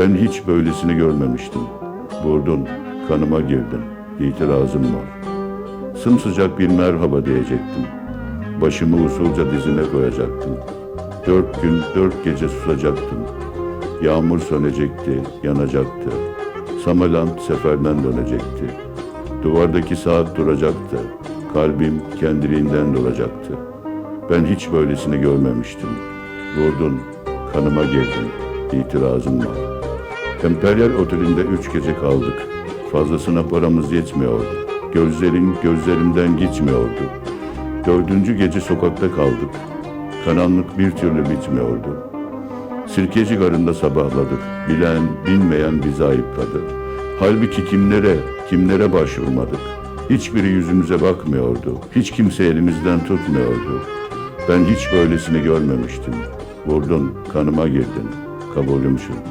Ben hiç böylesini görmemiştim. Vurdun, kanıma girdin. İtirazım var. Sımsıcak bir merhaba diyecektim. Başımı usulca dizine koyacaktım. Dört gün, dört gece susacaktım. Yağmur sönecekti, yanacaktı. Samaland seferden dönecekti. Duvardaki saat duracaktı. Kalbim kendiliğinden dolacaktı. Ben hiç böylesini görmemiştim. Vurdun, kanıma girdin. İtirazım var. Emperyal Oteli'nde üç gece kaldık. Fazlasına paramız yetmiyordu. Gözlerim gözlerimden gitmiyordu. Dördüncü gece sokakta kaldık. Karanlık bir türlü bitmiyordu. Sirkeci garında sabahladık. Bilen, bilmeyen bizi ayıpladı. Halbuki kimlere, kimlere başvurmadık. Hiçbiri yüzümüze bakmıyordu. Hiç kimse elimizden tutmuyordu. Ben hiç böylesini görmemiştim. Vurdun, kanıma girdin. Kabulüm şu.